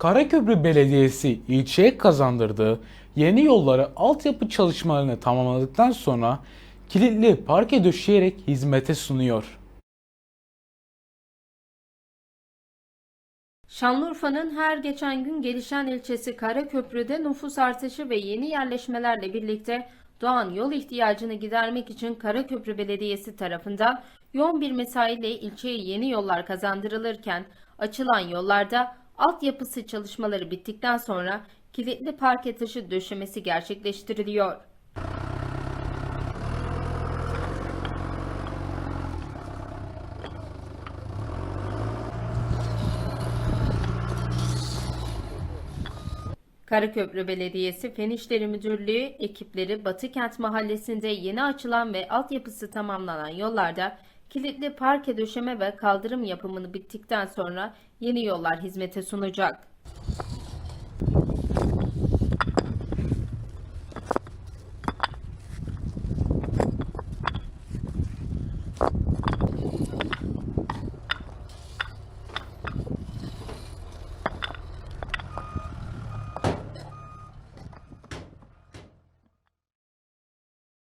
Karaköprü Belediyesi ilçeye kazandırdığı yeni yolları altyapı çalışmalarını tamamladıktan sonra kilitli parke döşeyerek hizmete sunuyor. Şanlıurfa'nın her geçen gün gelişen ilçesi Karaköprü'de nüfus artışı ve yeni yerleşmelerle birlikte doğan yol ihtiyacını gidermek için Karaköprü Belediyesi tarafından yoğun bir mesaiyle ilçeye yeni yollar kazandırılırken açılan yollarda altyapısı çalışmaları bittikten sonra kilitli parke taşı döşemesi gerçekleştiriliyor. Karaköprü Belediyesi Fen İşleri Müdürlüğü ekipleri Batıkent Mahallesi'nde yeni açılan ve altyapısı tamamlanan yollarda Kilitli parke döşeme ve kaldırım yapımını bittikten sonra yeni yollar hizmete sunacak.